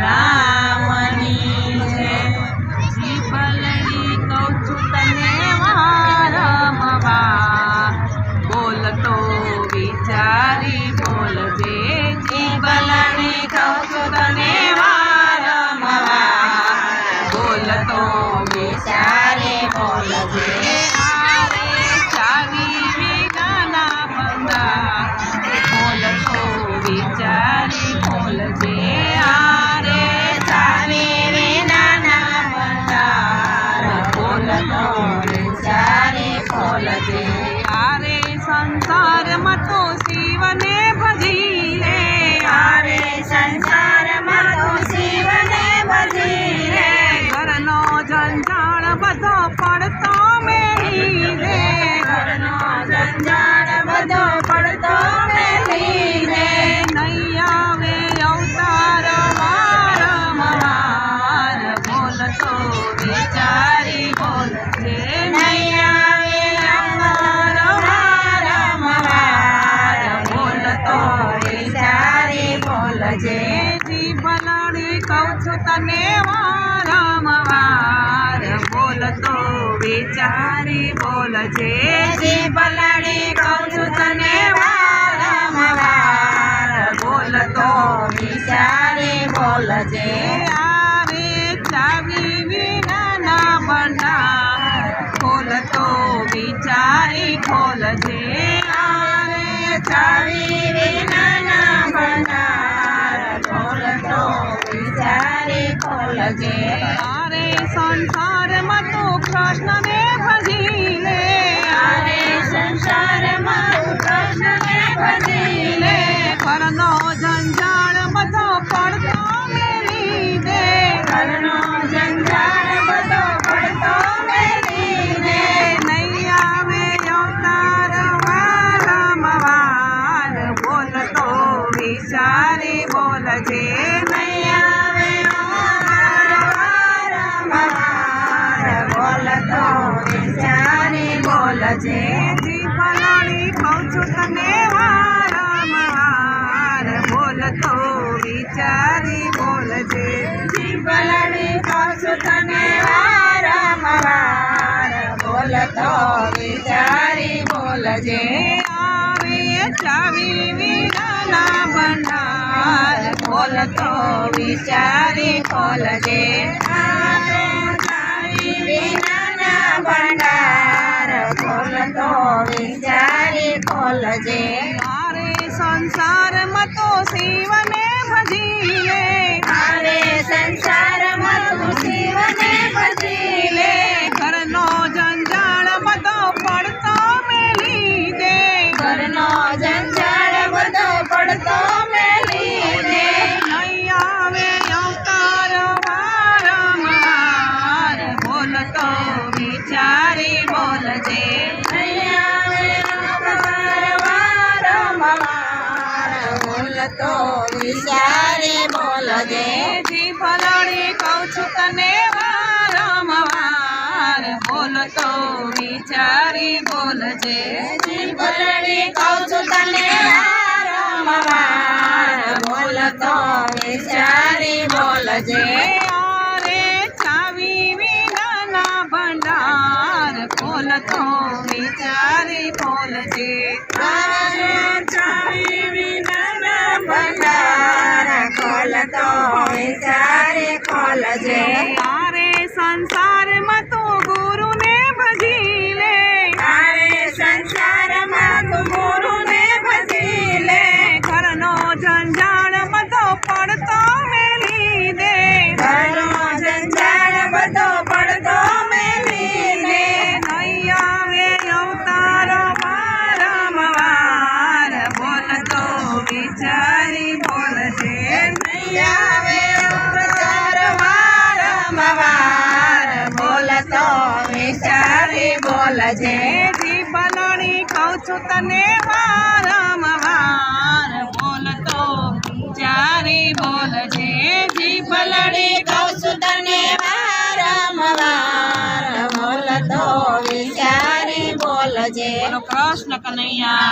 રામની છે. જીભલડી કહું છું તને વારંવાર. બોલતો વિચારી બોલજે જીભલડી કહું છું તને વારંવાર. બોલતો વિચારી બોલજે સંસારમાં તો શિવને ભજી બોલજે જીભલાડી કહું છું તને વારંવાર બોલતો વિચારી, બોલ બોલજે જીભલાડી કહું છું તને વારંવાર બોલતો વિચારી બોલજે આવે ખોલજે અરે સંસારમાં તો કૃષ્ણને ભજી લે અરે સંસારમાં તો કૃષ્ણને ભજી લે ઘરનો જંજાળ વિચારી બોલજે. જીભલાણી કહું છું તને વારંવાર બોલતો વિચારી બોલજે. આવે ચાવી વિનાના બોલ બોલતો વિચારી બોલજે. ચાવી વિનાના ભંડાર બોલતો વિચારી બોલજે. સંસારમાં તો શિવને ભજીએ મારે સંસારમાં તો શિવને ભજી બોલતો વિચારી બોલજે જીભલડી કહું છું તને વારંવાર. બોલતો વિચારી બોલજે જીભલડી કહું છું તને વારંવાર. બોલતો વિચારી બોલજે આરે ચાવી વિનાના ભંડાર. ખોલતો વિચારી બોલજે આરે ચાવી વિનાના ભંડાર ખોલતો વિચારી ખોલજે. આરે સંસારમાં તો ગુરુને ભજી લે. આરે સંસારમાં તો ગુરુને ભજી લે. ઘરનો જંજાળ બધો પડતો મેલી દે. ઘરનો જંજાળ બધો વિચારી બોલજે નહીં આવે અવતાર, વારંવાર બોલતો વિચારી બોલજે જીભલણી કહું છું તને વારંવાર બોલતો વિચારી બોલજે જીભલણી કહું છું તને વારંવાર બોલતો વિચારી બોલજે બોલો કૃષ્ણ કનૈયા.